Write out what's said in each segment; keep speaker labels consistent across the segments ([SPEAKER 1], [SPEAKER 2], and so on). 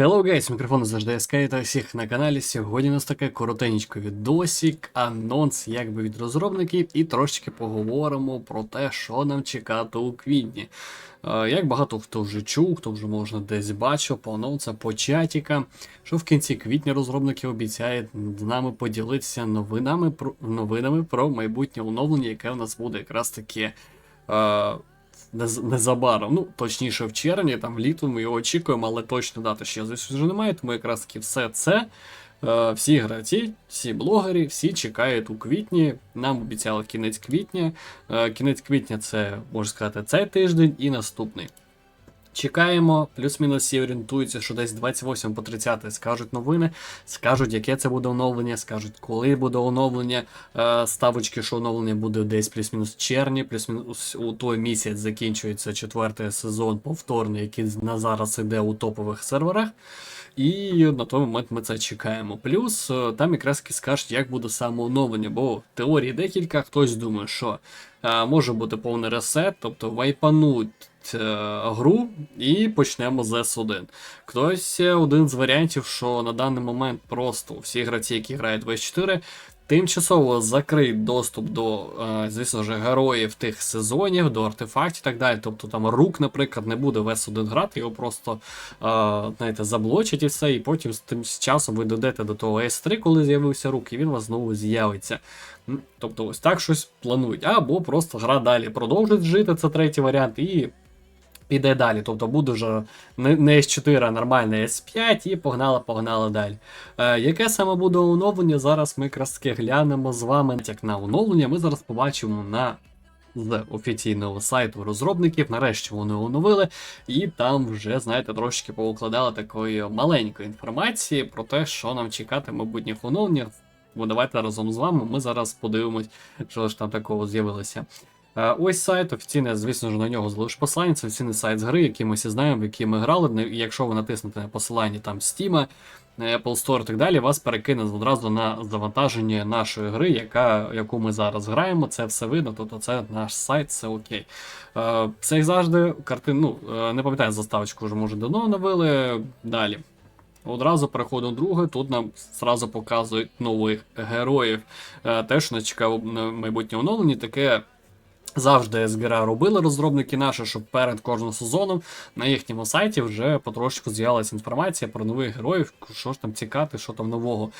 [SPEAKER 1] Hello guys, мікрофон завжди СК та всіх на каналі. Сьогодні у нас таке коротенько відосик, анонс якби від розробників, і трошечки поговоримо про те, що нам чекати у квітні. Е, Як багато хто вже чув, хто вже можна десь бачив, по анонсам, по чатікам, що в кінці квітня розробники обіцяють з нами поділитися новинами про новинами про майбутнє оновлення, яке у нас буде якраз таке. Нез- незабаром, ну точніше в червні, там літом ми його очікуємо, але точно дати ще звісно вже немає, тому якраз таки все це. е, Всі гравці, всі блогери, всі чекають у квітні. Нам обіцяли кінець квітня. Е, Кінець квітня це, можна сказати, цей тиждень і наступний. Чекаємо, плюс-мінус всі орієнтуються, що десь 28 по 30 скажуть новини, скажуть, яке це буде оновлення, скажуть, коли буде оновлення. Е, Ставочки, що оновлення буде десь плюс-мінус червні, плюс-мінус у той місяць закінчується четвертий сезон повторний, який на зараз іде у топових серверах. І на той момент ми це чекаємо. Плюс е, там якраз скажуть, як буде саме оновлення, бо теорій декілька, хтось думає, що е, може бути повний ресет, тобто вайпануть гру і почнемо з S1. Хтось е, один з варіантів, що на даний момент просто всі гравці, які грають в S4, тимчасово закрить доступ до, е, звісно ж, героїв тих сезонів, до артефактів і так далі. Тобто там рук, наприклад, не буде в S1 грати, його просто е, знаєте, заблочать і все, і потім з тим з часом ви дойдете до того S3, коли з'явився рук, і він у вас знову з'явиться. Тобто ось так щось планують. Або просто гра далі продовжить жити, це третій варіант, і піде далі. Тобто буде вже не, не S4, а нормальне S5, і погнали далі. Е, яке саме буде оновлення? Зараз ми якраз таки глянемо з вами. Як на оновлення, ми зараз побачимо на з офіційного сайту розробників. Нарешті вони оновили, і там вже, знаєте, трошки поукладали такої маленької інформації про те, що нам чекати майбутніх оновленнях. Бо давайте разом з вами ми зараз подивимось, що ж там такого з'явилося. Е, Ось сайт, офіційний, звісно ж, на нього залиш посилання. Це офіційний сайт з гри, який ми всі знаємо, в який ми грали. І Якщо ви натиснете на посилання там Steam, Apple Store і так далі, вас перекине одразу на завантаження нашої гри, яка, яку ми зараз граємо. Це все видно, тобто це наш сайт, це окей. Е, Це завжди, картин, ну, е, не пам'ятаю, заставочку вже може давно навели. Далі. Одразу переходимо друге, тут нам зразу показують нових героїв. Е, Те, що нас чекає на майбутнє оновлення, таке завжди СГРА робили розробники наші, щоб перед кожним сезоном на їхньому сайті вже потрошку з'явилася інформація про нових героїв, що ж там цікати, що там нового.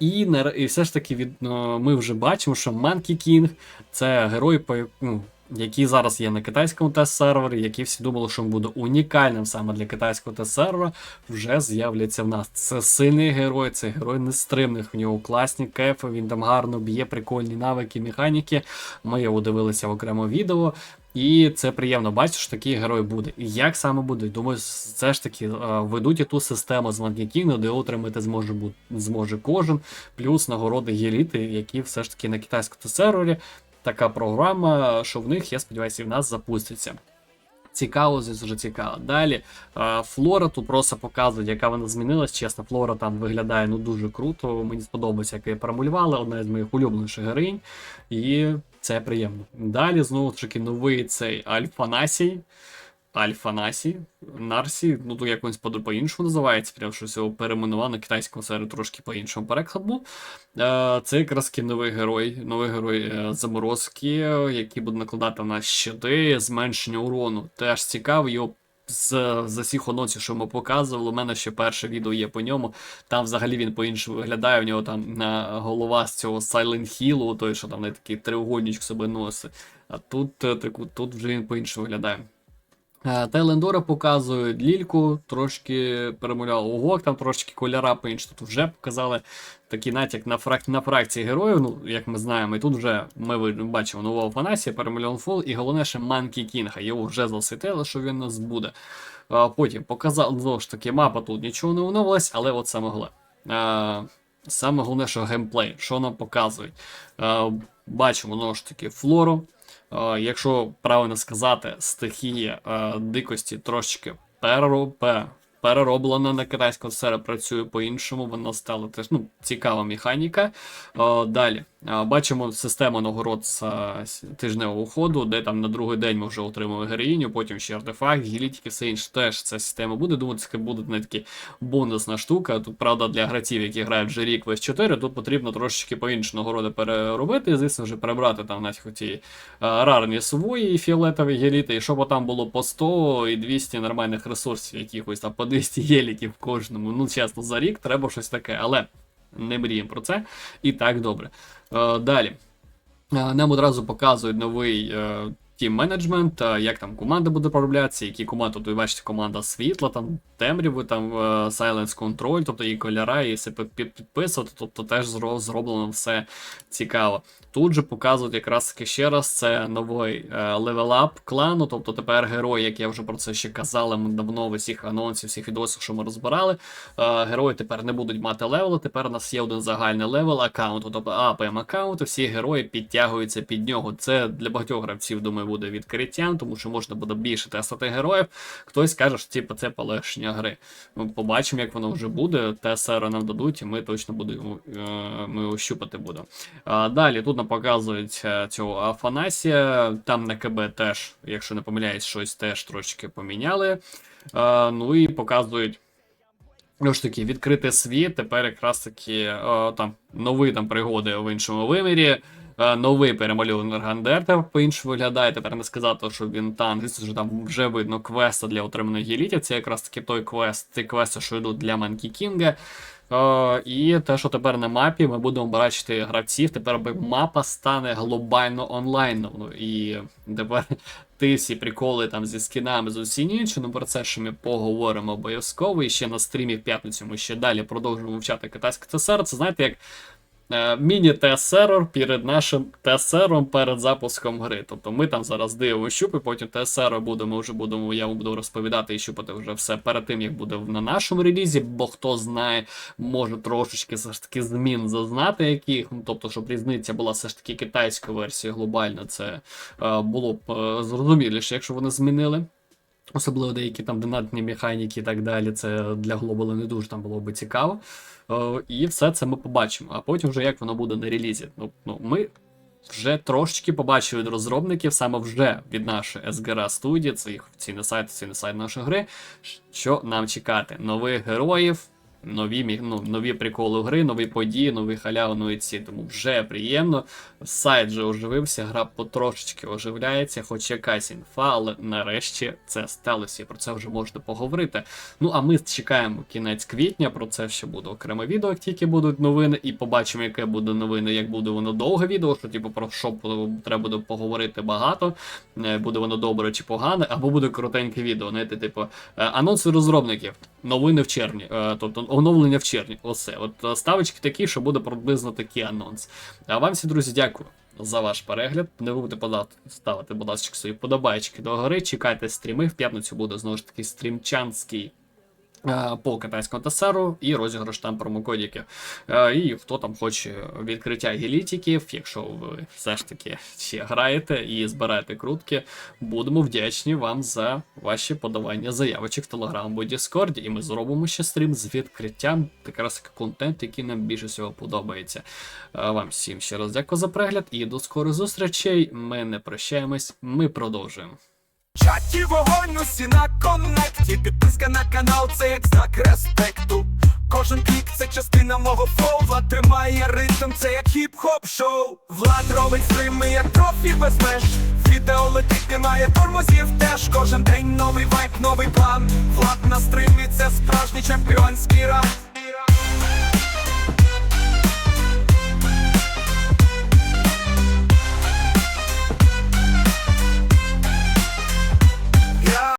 [SPEAKER 1] І, і все ж таки від, е, ми вже бачимо, що Манкі Кінг це герой, по ну, який зараз є на китайському тест-сервері, які всі думали, що він буде унікальним саме для китайського тест-сервера, вже з'являться в нас. Це сильний герой, це герой нестримних. В нього класні кефи, він там гарно б'є, прикольні навики, механіки. Ми його дивилися в окремо відео. І це приємно бачити, що такий герой буде. І як саме буде? Думаю, все ж таки е, ведуть і ту систему з Monkey де отримати зможе бу- зможе кожен, плюс нагороди геліти, які все ж таки на китайському сервері. Така програма, що в них, я сподіваюся, і в нас запуститься. Цікаво, звісно, вже цікаво. Далі е, Флора тут просто показують, яка вона змінилась. Чесно, Флора там виглядає ну дуже круто. Мені сподобається, як її промалювали. Одна з моїх улюбленіших героїнь. І це приємно. Далі знову ж таки новий цей Альфанасій. Альфанасі, Нарсі, ну то якось по- по-іншому називається, прям щось його перейменував на китайському сервері трошки по-іншому переклад був. Е, Це якраз новий герой, новий герой е, заморозки, е, який буде накладати на щити, зменшення урону. Теж цікаво, його з, з усіх анонсів, що ми показували, у мене ще перше відео є по ньому. Там взагалі він по-іншому виглядає. У нього там голова з цього Silent Hill, той, що там не такий треугольничок себе носить. А тут, е, тут вже він по-іншому виглядає. Е, Тайлендора показують лільку, трошки перемовляли ого, там трошки кольора по-іншому. Тут вже показали такий натяк на, фрак... на фракції героїв, ну, як ми знаємо, і тут вже ми бачимо нового Фанасія, перемальон фол, і головне ще Манкі Кінга. Його вже засвітили, що він нас буде. А, потім показав, знову ж таки, мапа тут нічого не оновилась, але от саме головне. А, саме головне, що геймплей, що нам показують. А, бачимо, знову ж таки, флору. Е, якщо правильно сказати, стихія е, дикості трошечки перероб, перероблена на китайську сервері, працює по-іншому, вона стала теж ну, цікава механіка. Е, далі. А, Бачимо систему нагород з тижневого ходу, де там на другий день ми вже отримали героїню, потім ще артефакт, гілітики, все інше. Теж ця система буде. Думаю, буде не таки бонусна штука. Тут, правда, для гравців, які грають вже рік в 4 тут потрібно трошечки по-інші нагороди переробити, звісно, вже перебрати там навіть ті рарні свої фіолетові геліти, і щоб там було по 100 і 200 нормальних ресурсів, якихось там по 200 геліків кожному. Ну, чесно, за рік треба щось таке, але не мріємо про це. І так добре. Е, далі. Е, Нам одразу показують новий е, тім менеджмент, як там команда буде пророблятися, які команди, тут ви бачите, команда світла, там темряви, там е, Silence Control, тобто і кольора, і все під- під- підписувати, тобто теж зроблено все цікаво. Тут же показують якраз таки ще раз це новий левелап клану, тобто тепер герої, як я вже про це ще казали, ми давно в усіх анонсів, всіх відосах, що ми розбирали. Е, герої тепер не будуть мати левели, тепер у нас є один загальний левел аккаунту, тобто АПМ аккаунт, всі герої підтягуються під нього. Це для багатьох гравців, думаю, буде відкриттям, тому що можна буде більше тестити героїв. Хтось каже, що типу, це полегшення гри. Ми побачимо, як воно вже буде. ТСР нам дадуть, і ми точно будемо е, ми ощупати будемо. Далі тут нам показують е, цього Афанасія. Там на КБ теж, якщо не помиляюсь, щось теж трошки поміняли. Ну і показують. Ну ж таки, відкрити світ, тепер якраз таки о, там нові там пригоди в іншому вимірі. Е, Новий перемальований Енергандер по-іншому виглядає. Тепер не сказати, що він там, звісно, що там вже видно квеста для отриманих гелітів. Це якраз таки той квест, ті квести, що йдуть для Манкі Кінга. Е, і те, що тепер на мапі, ми будемо бачити гравців. Тепер мапа стане глобально онлайновою. І тепер ті всі приколи там зі скінами, з усім іншим, ну про це ще ми поговоримо обов'язково. І ще на стрімі в п'ятницю ми ще далі продовжимо вивчати китайське ТСР. Це знаєте, як е, міні-ТСР перед нашим ТСРом перед запуском гри. Тобто ми там зараз дивимо щупи, потім ТСР будемо вже будемо, я вам буду розповідати і щупати вже все перед тим, як буде на нашому релізі, бо хто знає, може трошечки все ж таки змін зазнати яких. Ну, тобто, щоб різниця була все ж таки китайська версія глобальна, це е, було б е, зрозуміліше, якщо вони змінили. Особливо деякі там донатні механіки і так далі. Це для глобала не дуже там було би цікаво. Е, і все це ми побачимо. А потім вже як воно буде на релізі. Ну, ну ми вже трошечки побачили розробників, саме вже від нашої SGRA студії, це їх офіційний сайт, офіційний сайт нашої гри. Що нам чекати? Нових героїв. Нові ну, нові приколи гри, нові події, нові халяви, нові ці. Тому вже приємно. Сайт вже оживився, гра потрошечки оживляється, хоч якась інфа, але нарешті це сталося. І про це вже можна поговорити. Ну а ми чекаємо кінець квітня. Про це ще буде окреме відео, як тільки будуть новини, і побачимо, яке буде новини, як буде воно довге відео, що типу про що треба буде поговорити багато. е, Буде воно добре чи погане, або буде коротеньке відео. Знаєте, типу, е, анонси розробників, новини в червні, е, тобто оновлення в червні. Оце. От е, ставочки такі, що буде приблизно такий анонс. А вам всі, друзі, дякую. За ваш перегляд. Не будете подати, ставити, будь ласка, свої подобайки до гори. Чекайте стріми. В п'ятницю буде знову ж таки стрімчанський по китайському тесеру і розіграш там промокодіків. Е, І хто там хоче відкриття гелітиків, якщо ви все ж таки ще граєте і збираєте крутки, будемо вдячні вам за ваші подавання заявочок в Telegram або Discord, і ми зробимо ще стрім з відкриттям якраз контент, який нам більше всього подобається. Е, Вам всім ще раз дякую за перегляд і до скорих зустрічей. Ми не прощаємось, ми продовжуємо.
[SPEAKER 2] Чаті вогонь усі на коннекті Підписка на канал це як знак респекту. Кожен клік це частина мого флоу Влад тримає ритм, це як хіп-хоп шоу. Влад робить стрими, як профі без меж. Відео летить, немає тормозів теж Кожен день новий вайб, новий план. Влад на стримі, це справжній чемпіонський раунд